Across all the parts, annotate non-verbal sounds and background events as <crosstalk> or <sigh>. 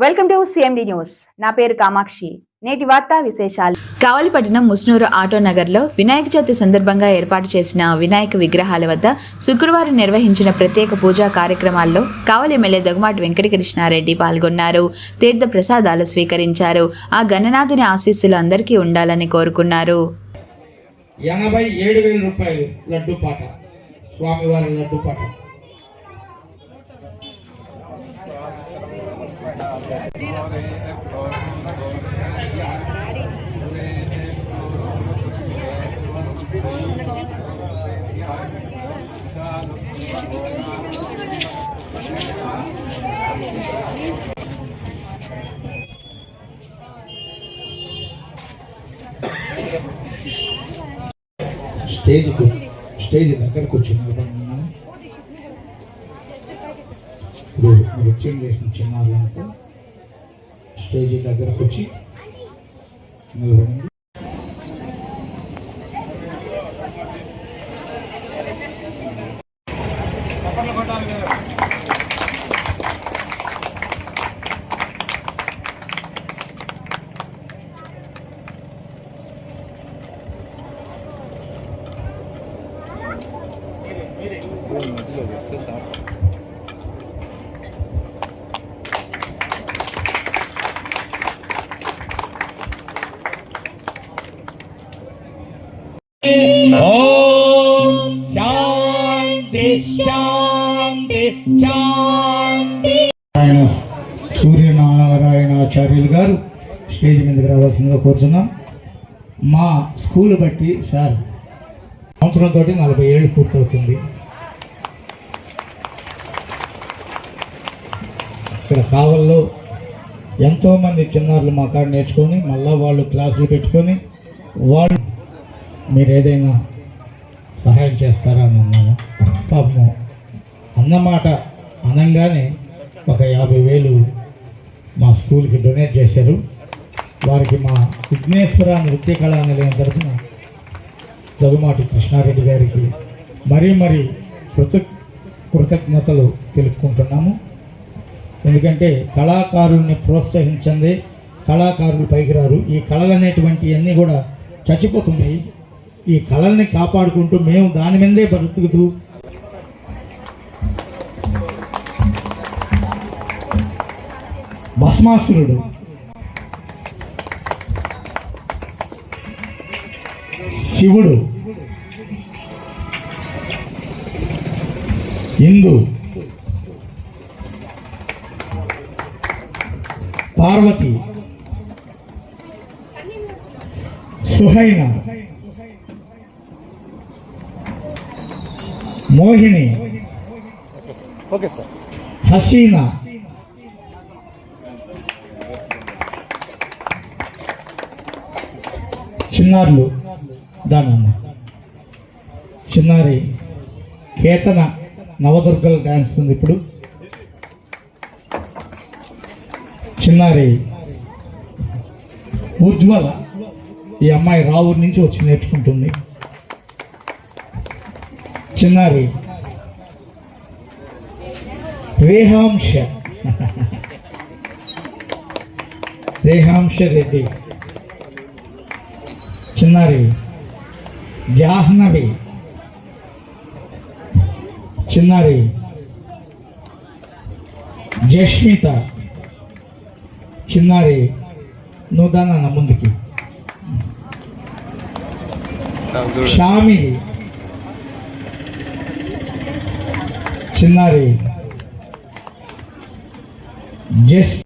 Welcome to CMD news నా పేరు కామాక్షి. నేటి వార్తా విశేషాలు. కావలిపట్నం ముస్నూరు ఆటో నగర్లో వినాయక చవితి సందర్భంగా ఏర్పాటు చేసిన వినాయక విగ్రహాల వద్ద శుక్రవారం నిర్వహించిన ప్రత్యేక పూజా కార్యక్రమాల్లో కావలి ఎమ్మెల్యే దొగమాటి వెంకటకృష్ణారెడ్డి పాల్గొన్నారు. తీర్థ ప్రసాదాలు స్వీకరించారు. ఆ గణనాథుని ఆశీస్సులు అందరికీ ఉండాలని కోరుకున్నారు. ఎనభై ఏడు వేల రూపాయలు లడ్డు పాట. స్వామివారి లడ్డు పాట. స్టేజ్ స్టేజ్ దగ్గరకు వచ్చి ఇప్పుడు నృత్యం చేసిన చిన్నారులంతా స్టేజ్ దగ్గరకు వచ్చి నిలబడింది శాంతి శాంతి. శాంతి ఆయన సూర్యనారాయణాచార్యులు గారు స్టేజ్ మీదకి రావాల్సిందిగా కోరుతున్నాం. మా స్కూల్ బట్టి సార్ సంవత్సరంతో నలభై ఏళ్ళు పూర్తవుతుంది. ఇక్కడ కావల్లో ఎంతోమంది చిన్నారులు మా కాడ నేర్చుకొని మళ్ళా వాళ్ళు క్లాసులు పెట్టుకొని వాళ్ళు మీరు ఏదైనా సహాయం చేస్తారా అని అన్నాను. పాపము అన్నమాట అనంగానే ఒక యాభై వేలు మా స్కూల్కి డొనేట్ చేశారు. వారికి మా విఘ్నేశ్వర నృత్య కళా నిలయం తరఫున తగుమాటి కృష్ణారెడ్డి గారికి మరీ మరీ కృత కృతజ్ఞతలు తెలుపుకుంటున్నాము. ఎందుకంటే కళాకారుల్ని ప్రోత్సహించండి కళాకారులు పైకి రారు. ఈ కళలు అనేటువంటివన్నీ కూడా చచ్చిపోతున్నాయి. ఈ కళల్ని కాపాడుకుంటూ మేము దాని మీదే బ్రతుకుతూ భస్మాసురుడు. శివుడు. ఇందు పార్వతి. సుహైన. మోహిని. Okay sir. హసీనా. చిన్నారులు. దానమ్మ చిన్నారి కేతన నవదుర్గలు డ్యాన్స్ ఉంది ఇప్పుడు. చిన్నారి ఉజ్వల ఈ అమ్మాయి రావూరు నుంచి వచ్చి నేర్చుకుంటుంది. చిన్నారి రేహాంశ. <laughs> రేహాంశ రెడ్డి. చిన్నారి జాహ్నవి. చిన్నారి జస్మిత చిన్నారి నూదాన ముందుకి. షామి. చిన్నారి జస్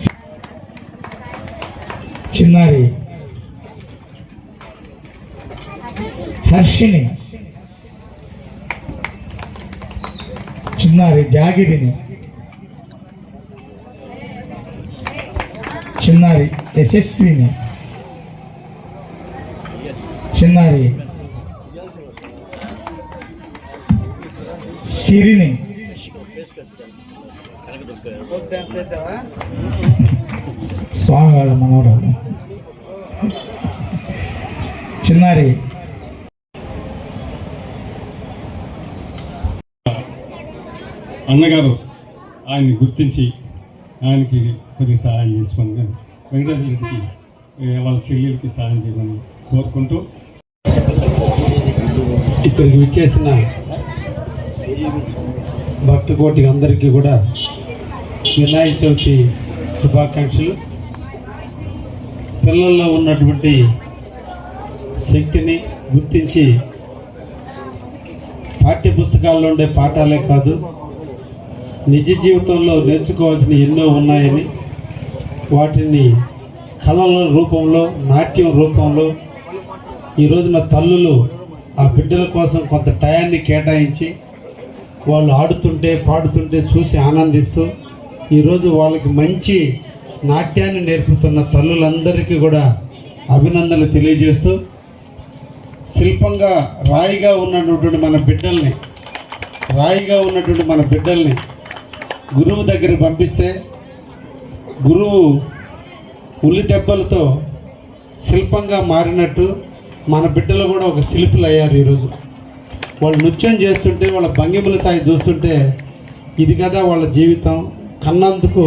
చిన్నారి హర్షిని చిన్నారి జాగిరిని. చిన్నారి యశస్విని. చిన్నారి సిరిని. స్వామి వాళ్ళ మనవరాలు. చిన్నారి అన్నగారు ఆయన్ని గుర్తించి ఆయనకి కొద్దిగా సహాయం చేసుకుని వెంకటేశ్వర రెడ్డికి వాళ్ళ చెల్లెలకి సహాయం చేయమని కోరుకుంటూ ఇక్కడికి వచ్చేసిన భక్త కోటి అందరికీ కూడా వినాయక చవితి శుభాకాంక్షలు. పిల్లల్లో ఉన్నటువంటి శక్తిని గుర్తించి పాఠ్య పుస్తకాల్లో ఉండే పాఠాలే కాదు నిజ జీవితంలో నేర్చుకోవాల్సిన ఎన్నో ఉన్నాయని వాటిని కళల రూపంలో నాట్యం రూపంలో ఈ రోజున తల్లులు ఆ బిడ్డల కోసం కొంత టయాన్ని కేటాయించి వాళ్ళు ఆడుతుంటే పాడుతుంటే చూసి ఆనందిస్తూ ఈరోజు వాళ్ళకి మంచి నాట్యాన్ని నేర్పుతున్న తల్లులందరికీ కూడా అభినందనలు తెలియజేస్తూ శిల్పంగా రాయిగా ఉన్నటువంటి మన బిడ్డల్ని రాయిగా ఉన్నటువంటి మన బిడ్డల్ని గురువు దగ్గర పంపిస్తే గురువు ఉల్లి దెబ్బలతో శిల్పంగా మారినట్టు మన బిడ్డలు కూడా ఒక శిల్పులు అయ్యారు ఈరోజు. వాళ్ళు నృత్యం చేస్తుంటే వాళ్ళ భంగిమల సాయి చూస్తుంటే ఇది కదా వాళ్ళ జీవితం. కన్నందుకు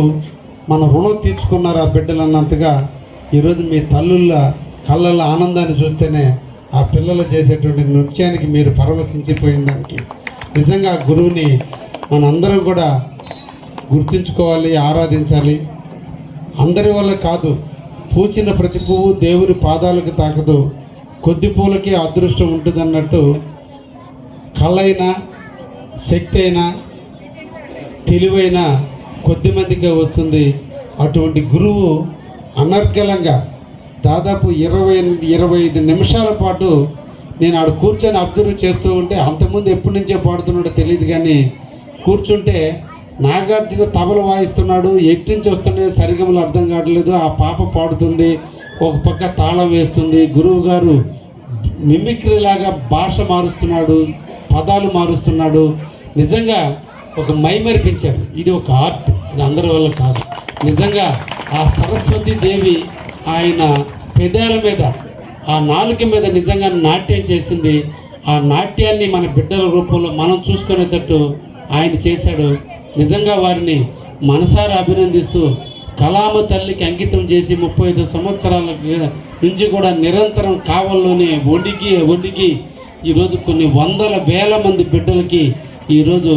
మన రుణం తీర్చుకున్నారు ఆ బిడ్డలు అన్నంతగా ఈరోజు మీ తల్లుల కళ్ళల్లో ఆనందాన్ని చూస్తేనే ఆ పిల్లలు చేసేటువంటి నృత్యానికి మీరు పరవశించిపోయిన దానికి. నిజంగా ఆ గురువుని మనందరం కూడా గుర్తుంచుకోవాలి ఆరాధించాలి. అందరి వల్ల కాదు పూచిన ప్రతి పువ్వు దేవుని పాదాలకు తాకదు. కొద్ది పూలకి అదృష్టం ఉంటుంది అన్నట్టు కళ్ళైనా శక్తి అయినా తెలివైన కొద్ది మందికే వస్తుంది. అటువంటి గురువు అనర్గలంగా దాదాపు ఇరవై ఇరవై ఐదు నిమిషాల పాటు నేను ఆడ కూర్చొని అబ్జర్వ్ చేస్తూ ఉంటే అంతకుముందు ఎప్పటి నుంచో పాడుతున్నాడో తెలియదు కానీ కూర్చుంటే నాగార్జున తబల వాయిస్తున్నాడు. ఎట్టి నుంచి వస్తున్నాయో సరిగమలు అర్థం కావట్లేదు. ఆ పాప పాడుతుంది. ఒక పక్క తాళం వేస్తుంది. గురువు గారు మిమిక్రీ లాగా భాష మారుస్తున్నాడు. పదాలు మారుస్తున్నాడు. నిజంగా ఒక మైమరిపించారు ఇది ఒక ఆర్ట్. ఇది అందరి వల్ల కాదు. నిజంగా ఆ సరస్వతి దేవి ఆయన పెదాల మీద ఆ నాలుక మీద నిజంగా నాట్యం చేసింది. ఆ నాట్యాన్ని మన బిడ్డల రూపంలో మనం చూసుకునేటట్టు ఆయన చేశాడు. నిజంగా వారిని మనసారా అభినందిస్తూ కలామ తల్లికి అంకితం చేసి ముప్పై ఐదు సంవత్సరాల నుంచి కూడా నిరంతరం కావల్లోనే ఒడిగి ఒడిగి ఈరోజు కొన్ని వందల వేల మంది బిడ్డలకి ఈరోజు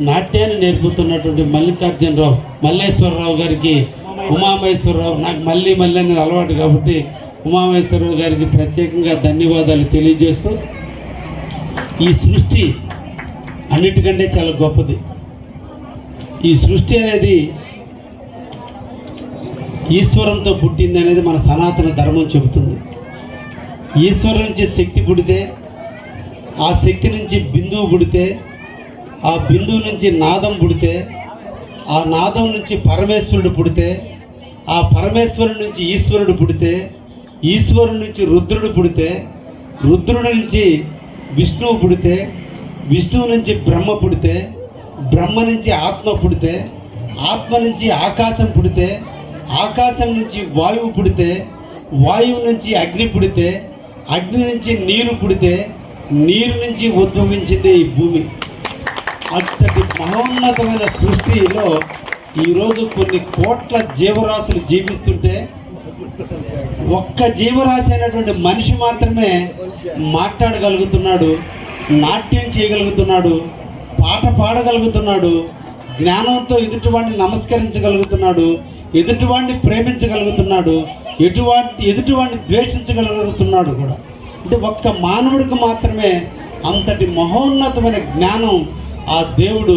నాట్యాన్ని నేర్పుతున్నటువంటి మల్లికార్జునరావు మల్లేశ్వరరావు గారికి ఉమామహేశ్వరరావు నాకు మళ్ళీ మళ్ళీ అనేది అలవాటు కాబట్టి ఉమామహేశ్వరరావు గారికి ప్రత్యేకంగా ధన్యవాదాలు తెలియజేస్తూ ఈ సృష్టి అన్నిటికంటే చాలా గొప్పది. ఈ సృష్టి అనేది ఈశ్వరంతో పుట్టింది అనేది మన సనాతన ధర్మం చెబుతుంది. ఈశ్వరం నుంచి శక్తి పుడితే ఆ శక్తి నుంచి బిందువు పుడితే ఆ బిందువు నుంచి నాదం పుడితే ఆ నాదం నుంచి పరమేశ్వరుడు పుడితే ఆ పరమేశ్వరుడు నుంచి ఈశ్వరుడు పుడితే ఈశ్వరుడు నుంచి రుద్రుడు పుడితే రుద్రుడి నుంచి విష్ణువు పుడితే విష్ణువు నుంచి బ్రహ్మ పుడితే బ్రహ్మ నుంచి ఆత్మ పుడితే ఆత్మ నుంచి ఆకాశం పుడితే ఆకాశం నుంచి వాయువు పుడితే వాయువు నుంచి అగ్ని పుడితే అగ్ని నుంచి నీరు పుడితే నీరు నుంచి ఉద్భవించితే ఈ భూమి. అంతటి మహోన్నతమైన సృష్టిలో ఈరోజు కొన్ని కోట్ల జీవరాశులు జీవిస్తుంటే ఒక్క జీవరాశి అయినటువంటి మనిషి మాత్రమే మాట్లాడగలుగుతున్నాడు నాట్యం చేయగలుగుతున్నాడు పాట పాడగలుగుతున్నాడు జ్ఞానంతో ఎదుటివాడిని నమస్కరించగలుగుతున్నాడు ఎదుటివాడిని ప్రేమించగలుగుతున్నాడు ఎటువంటి ఎదుటివాడిని ద్వేషించగలుగుతున్నాడు కూడా. అంటే ఒక్క మానవుడికి మాత్రమే అంతటి మహోన్నతమైన జ్ఞానం ఆ దేవుడు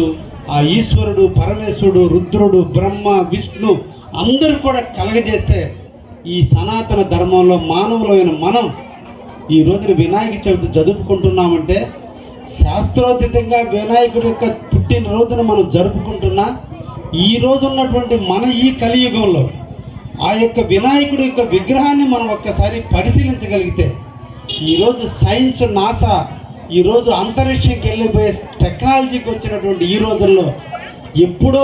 ఆ ఈశ్వరుడు పరమేశ్వరుడు రుద్రుడు బ్రహ్మ విష్ణు అందరూ కూడా కలగజేస్తే ఈ సనాతన ధర్మంలో మానవులైన మనం ఈ రోజున వినాయక చవితి చదువుకుంటున్నామంటే శాస్త్రోచితంగా వినాయకుడి యొక్క పుట్టినరోజున మనం జరుపుకుంటున్నా ఈ రోజు ఉన్నటువంటి మన ఈ కలియుగంలో ఆ యొక్క వినాయకుడి యొక్క విగ్రహాన్ని మనం ఒక్కసారి పరిశీలించగలిగితే ఈరోజు సైన్స్ నాసా ఈరోజు అంతరిక్షంకి వెళ్ళిపోయే టెక్నాలజీకి వచ్చినటువంటి ఈ రోజుల్లో ఎప్పుడో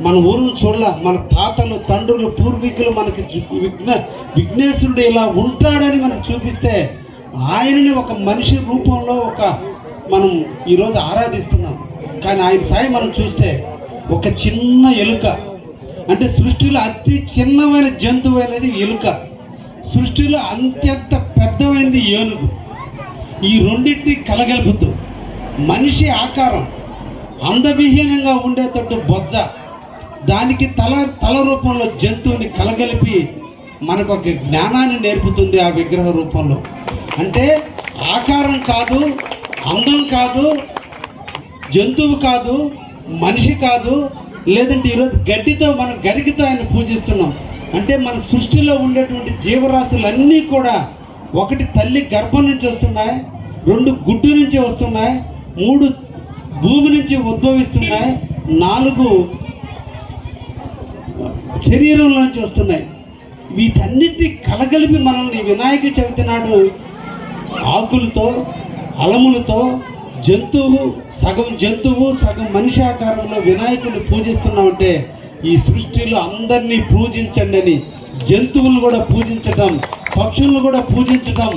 మన ఊరు చూడాల మన తాతలు తండ్రులు పూర్వీకులు మనకి విఘ్న విఘ్నేశ్వరుడు ఇలా ఉంటాడని మనకు చూపిస్తే ఆయనని ఒక మనిషి రూపంలో ఒక మనం ఈరోజు ఆరాధిస్తున్నాం. కానీ ఆయన సాయి మనం చూస్తే ఒక చిన్న ఎలుక. అంటే సృష్టిలో అతి చిన్నమైన జంతువు అనేది ఎలుక. సృష్టిలో అత్యంత పెద్దమైనది ఏనుగు. ఈ రెండింటిని కలగలుపుతూ మనిషి ఆకారం అందవిహీనంగా ఉండేటట్టు బొజ్జ. దానికి తల తల రూపంలో జంతువుని కలగలిపి మనకు ఒక జ్ఞానాన్ని నేర్పుతుంది ఆ విగ్రహ రూపంలో. అంటే ఆకారం కాదు అందం కాదు జంతువు కాదు మనిషి కాదు లేదంటే ఈరోజు గడ్డితో మనం గరిగితో ఆయన పూజిస్తున్నాం. అంటే మన సృష్టిలో ఉండేటువంటి జీవరాశులన్నీ కూడా ఒకటి తల్లి గర్భం నుంచి వస్తున్నాయి రెండు గుడ్డు నుంచి వస్తున్నాయి మూడు భూమి నుంచి ఉద్భవిస్తున్నాయి నాలుగు శరీరంలోంచి వస్తున్నాయి. వీటన్నిటి కలగలిపి మనల్ని వినాయక చవితి నాడు ఆకులతో అలములతో జంతువు సగం జంతువు సగం మనిషి ఆకారంలో వినాయకుడిని పూజిస్తున్నామంటే ఈ సృష్టిలో అందరినీ పూజించండి అని జంతువులు కూడా పూజించటం పక్షులను కూడా పూజించటం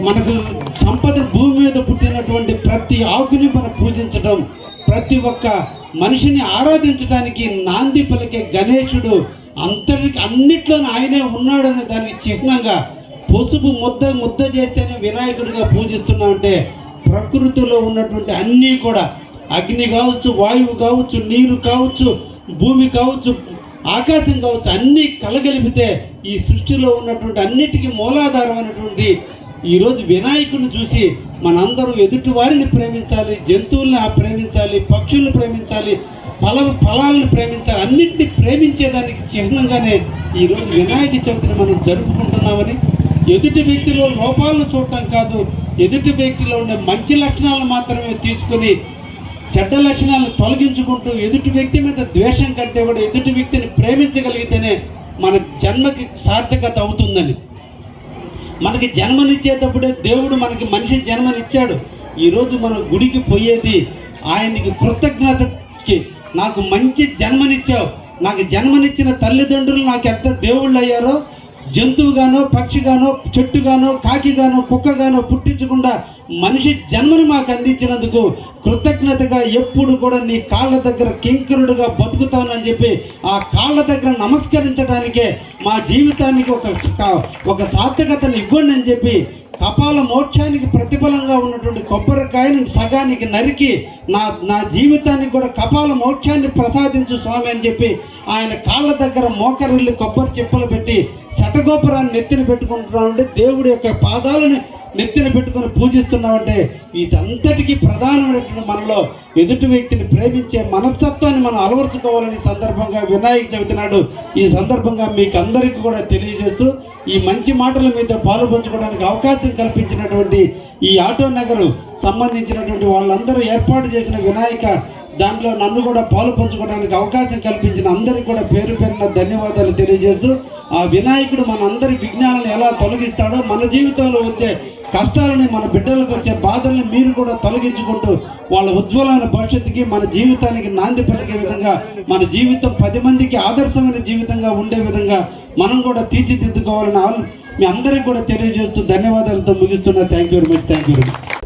మనకు సంపద భూమి మీద పుట్టినటువంటి ప్రతి ఆకుని మనం పూజించటం ప్రతి ఒక్క మనిషిని ఆరాధించడానికి నాంది పలికే గణేశుడు అంతటికి అన్నిట్లోనూ ఆయనే ఉన్నాడనే దానికి చిహ్నంగా పసుపు ముద్ద ముద్ద చేస్తేనే వినాయకుడిగా పూజిస్తున్నామంటే ప్రకృతిలో ఉన్నటువంటి అన్నీ కూడా. అగ్ని కావచ్చు వాయువు కావచ్చు నీరు కావచ్చు భూమి కావచ్చు ఆకాశం కావచ్చు అన్నీ కలగలిపితే ఈ సృష్టిలో ఉన్నటువంటి అన్నిటికీ మూలాధారమైనటువంటి ఈరోజు వినాయకుడిని చూసి మనందరూ ఎదుటి వారిని ప్రేమించాలి జంతువుల్ని ప్రేమించాలి పక్షుల్ని ప్రేమించాలి ఫల ఫలాలను ప్రేమించాలి అన్నింటినీ ప్రేమించేదానికి చిహ్నంగానే ఈరోజు వినాయక చవితిని మనం జరుపుకుంటున్నామని ఎదుటి వ్యక్తిలో లోపాలను చూడటం కాదు ఎదుటి వ్యక్తిలో ఉండే మంచి లక్షణాలను మాత్రమే తీసుకొని చెడ్డ లక్షణాలను తొలగించుకుంటూ ఎదుటి వ్యక్తి మీద ద్వేషం కంటే కూడా ఎదుటి వ్యక్తిని ప్రేమించగలిగితేనే మన జన్మకి సార్థకత అవుతుందని. మనకి జన్మనిచ్చేటప్పుడే దేవుడు మనకి మనిషి జన్మనిచ్చాడు. ఈరోజు మనం గుడికి పోయేది ఆయనకి కృతజ్ఞతకి నాకు మంచి జన్మనిచ్చావు. నాకు జన్మనిచ్చిన తల్లిదండ్రులు నాకు ఎంత దేవుళ్ళు అయ్యారో జంతువుగానో పక్షిగానో చెట్టుగానో కాకిగానో కుక్కగానో పుట్టించకుండా మనిషి జన్మను మాకు అందించినందుకు కృతజ్ఞతగా ఎప్పుడు కూడా నీ కాళ్ళ దగ్గర కింకరుడుగా బతుకుతానని చెప్పి ఆ కాళ్ళ దగ్గర నమస్కరించడానికే మా జీవితానికి ఒక ఒక సార్థకతను ఇవ్వండి అని చెప్పి కపాల మోక్షానికి ప్రతిఫలంగా ఉన్నటువంటి కొబ్బరికాయని సగానికి నరికి నా నా జీవితానికి కూడా కపాల మోక్షాన్ని ప్రసాదించు స్వామి అని చెప్పి ఆయన కాళ్ళ దగ్గర మోకరిల్లి కొబ్బరి చెప్పులు పెట్టి శటగోపురాన్ని నెత్తిన పెట్టుకుంటున్నామంటే దేవుడి యొక్క పాదాలను నెత్తిన పెట్టుకొని పూజిస్తున్నామంటే ఇదంతటికీ ప్రధానమైనటువంటి మనలో ఎదుటి వ్యక్తిని ప్రేమించే మనస్తత్వాన్ని మనం అలవరుచుకోవాలని సందర్భంగా వినాయక చెబుతున్నాడు ఈ సందర్భంగా మీకు అందరికీ కూడా తెలియజేస్తూ ఈ మంచి మాటల మీద పాలు పంచుకోవడానికి అవకాశం కల్పించినటువంటి ఈ ఆటో నగరు సంబంధించినటువంటి వాళ్ళందరూ ఏర్పాటు చేసిన వినాయక దాంట్లో నన్ను కూడా పాలు పంచుకోవడానికి అవకాశం కల్పించిన అందరికీ కూడా పేరు పేరున ధన్యవాదాలు తెలియజేస్తూ ఆ వినాయకుడు మన అందరి విఘ్నాలను ఎలా తొలగిస్తాడో మన జీవితంలో వచ్చే కష్టాలని మన బిడ్డలకు వచ్చే బాధల్ని మీరు కూడా తొలగించుకుంటూ వాళ్ళ ఉజ్వలమైన భవిష్యత్తుకి మన జీవితానికి నాంది పలికే విధంగా మన జీవితం పది మందికి ఆదర్శమైన జీవితంగా ఉండే విధంగా మనం కూడా తీర్చిదిద్దుకోవాలని ఆలో- మీ అందరికీ కూడా తెలియజేస్తూ ధన్యవాదాలతో ముగిస్తున్నా. Thank you very much thank you very much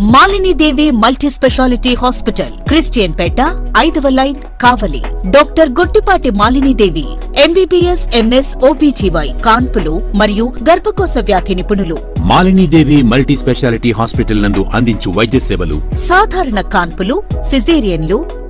Malinidevi multi speciality hospital Christian Peta ఐదవ line Kavali. Doctor Guttipati Malinidevi MBBS MS OBGY కాన్పులు మరియు గర్భకోశ వ్యాధి నిపుణులు. మాలినీదేవి మల్టీ స్పెషాలిటీ హాస్పిటల్ నందు అందించు వైద్య సేవలు. సాధారణ కాన్పులు సిజేరియన్లు